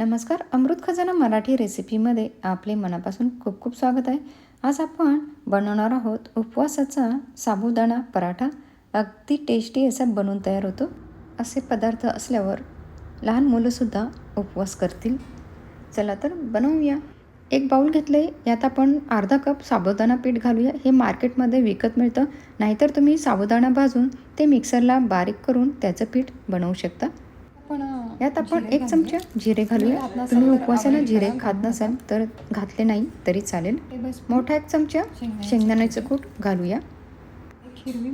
नमस्कार अमृत खजाना मराठी रेसिपीमध्ये आपले मनापासून खूप खूप स्वागत आहे. आज आपण बनवणार आहोत उपवासाचा साबुदाणा पराठा. अगदी टेस्टी असा बनवून तयार होतो. असे पदार्थ असल्यावर लहान मुलंसुद्धा उपवास करतील. चला तर बनवूया. एक बाऊल घेतलं आहे यात आपण अर्धा कप साबुदाणा पीठ घालूया. हे मार्केटमध्ये विकत मिळतं. नाहीतर तुम्ही साबुदाणा भाजून ते मिक्सरला बारीक करून त्याचं पीठ बनवू शकता. यात आपण एक चमचा जिरे घालूया. तुम्ही उपवासाला जिरे खात नसाल तर घातले नाही तरी चालेल. मोठा एक चमचा शेंगदाण्याचं कूट घालूया.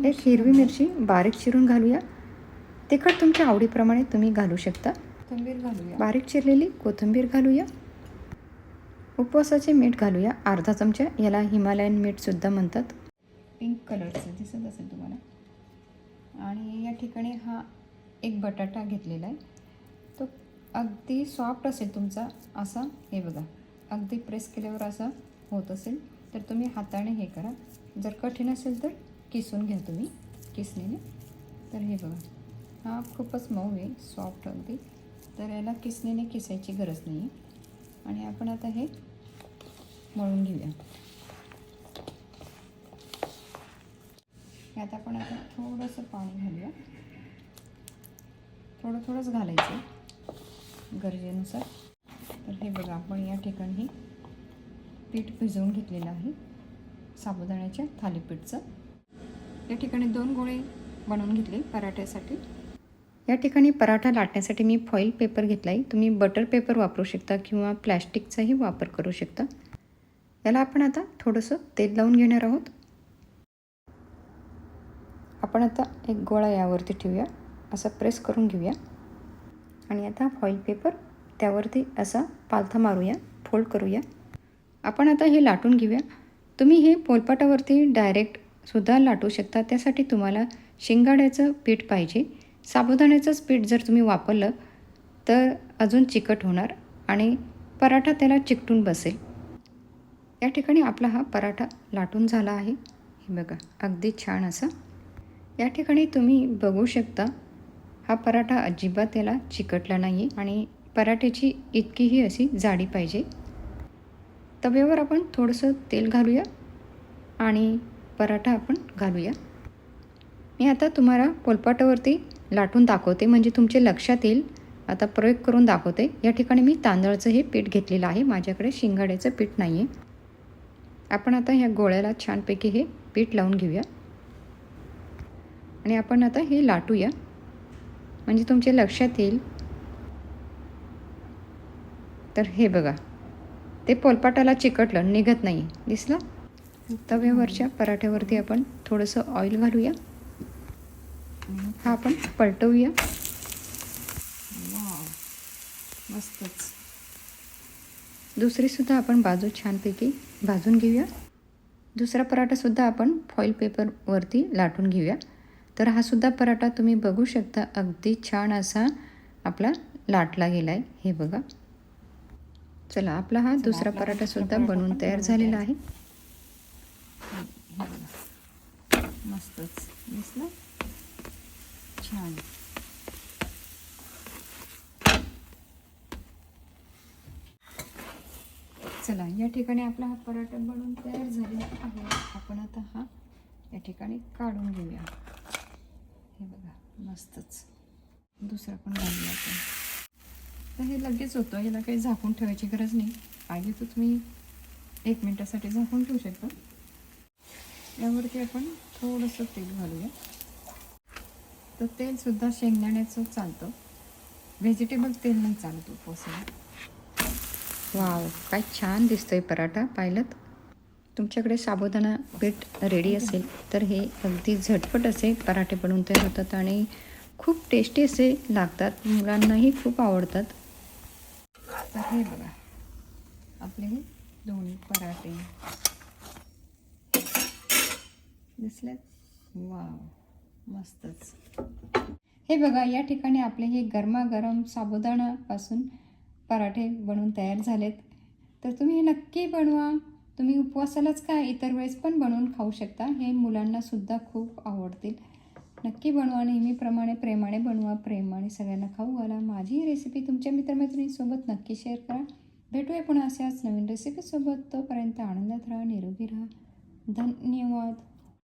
एक हिरवी मिरची बारीक चिरून घालूया. तिखट तुमच्या आवडीप्रमाणे तुम्ही घालू शकता. बारीक चिरलेली कोथिंबीर घालूया. उपवासाचे मीठ घालूया. अर्धा चमचा याला हिमालयन मीठसुद्धा म्हणतात. पिंक कलरचं दिसत असेल तुम्हाला. आणि या ठिकाणी हा एक बटाटा घेतलेला आहे. तो अगदी सॉफ्ट असेल तुमचा असा हे बघा. अगदी प्रेस केल्यावर असा होत असेल तर तुम्ही हाताने हे करा. जर कठीण असेल तर किसून घ्या तुम्ही किसणीने. तर हे बघा. हा खूपच मऊ आहे सॉफ्ट अगदी. तर याला किसणीने किसायची गरज नाही. आहे आणि आपण आता हे मळून घेऊया. यात आपण आता थोडंसं पाणी घालूया. थोडं थोडंच घालायचं गरजेनुसार. तर हे बघा आपण या ठिकाणी पीठ भिजवून घेतलेलं आहे साबुदाण्याच्या थालीपीठचं. या ठिकाणी दोन गोळे बनवून घेतले पराठ्यासाठी. या ठिकाणी पराठा लाटण्यासाठी मी फॉईल पेपर घेतला आहे तुम्ही बटर पेपर वापरू शकता किंवा प्लॅस्टिकचाही वापर करू शकता. याला आपण आता थोडंसं तेल लावून घेणार आहोत. आपण आता एक गोळा यावरती ठेवूया. असा प्रेस करून घेऊया. आणि आता फॉईल पेपर त्यावरती असा पालथा मारूया फोल्ड करूया. आपण आता हे लाटून घेऊया. तुम्ही हे पोलपाटावरती डायरेक्टसुद्धा लाटू शकता. त्यासाठी तुम्हाला शेंगाड्याचं पीठ पाहिजे. साबुदाण्याचंच पीठ जर तुम्ही वापरलं तर अजून चिकट होणार आणि पराठा त्याला चिकटून बसेल. या ठिकाणी आपला हा पराठा लाटून झाला आहे. हे बघा अगदी छान असा. या ठिकाणी तुम्ही बघू शकता हा पराठा अजिबात याला चिकटला नाही आणि पराठ्याची इतकीही अशी जाडी पाहिजे. तव्यावर आपण थोडंसं तेल घालूया आणि पराठा आपण घालूया. मी आता तुम्हाला पोलपाटावरती लाटून दाखवते म्हणजे तुमचे लक्षात येईल. आता प्रयोग करून दाखवते. या ठिकाणी मी तांदळाचं हे पीठ घेतलेलं आहे. माझ्याकडे शिंगाड्याचं पीठ नाही आहे आपण आता ह्या गोळ्याला छानपैकी हे पीठ लावून घेऊया. आणि आपण आता हे लाटूया. म्हणजे तुमच्या लक्षात येईल. तर हे बघा. ते पोलपाटाला चिकटलं निघत नाही. दिसलं? तव्यावरच्या पराठ्यावरती आपण थोडंसं ऑइल घालूया. हा आपण पलटवूया. मस्तच. दुसरीसुद्धा आपण बाजू छानपैकी भाजून घेऊया. दुसरा पराठासुद्धा आपण फॉईल पेपरवरती लाटून घेऊया. तर हा सुद्धा पराठा तुम्ही बघू शकता. अगदी छान असा आपला लाटला गेला आहे हे बघा. चला आपला हा दुसरा पराठासुद्धा बनवून तयार झालेला आहे. मस्तच. दिसलं? छान. चला या ठिकाणी आपला हा पराठा बनवून तयार झालेला आहे. आपण आता हा या ठिकाणी काढून घेऊया. मस्तच दुसरा पण घालूया आपण तर हे लगेच होतं. याला काही झाकून ठेवायची गरज नाही. पाहिजे तर तुम्ही एक मिनटासाठी झाकून ठेवू शकता. यावरती आपण थोडंसं तेल घालूया. तर तेलसुद्धा शेंगदाण्याचं चालतं. व्हेजिटेबल तेल नाही चालत उपवासाला. वाव काय छान दिसतोय पराठा. पाहिलं तुमच्याकडे साबुदाणा पीठ रेडी असेल तर हे अगदी झटपट असे पराठे बनवून तयार होतात आणि खूप टेस्टी असे लागतात. मुलांनाही खूप आवडतात. तर हे बघा. आपले हे दोन्ही पराठे. दिसलेत? वाव. मस्तच. हे बघा या ठिकाणी आपले हे गरमागरम साबुदाणापासून पराठे बनवून तयार झालेत. तर तुम्ही हे नक्की बनवा. तुम्ही उपवासालाच काय इतर वेळेस पण बनवून खाऊ शकता? हे मुलांनासुद्धा खूप आवडतील. नक्की बनवा नेहमीप्रमाणे प्रेमाने बनवा प्रेमाने सगळ्यांना खाऊ घाला. माझी रेसिपी तुमच्या मित्रमैत्रिणींसोबत नक्की शेअर करा. भेटूया पुन्हा अशाच नवीन रेसिपीसोबत तोपर्यंत आनंदात राहा निरोगी राहा. धन्यवाद.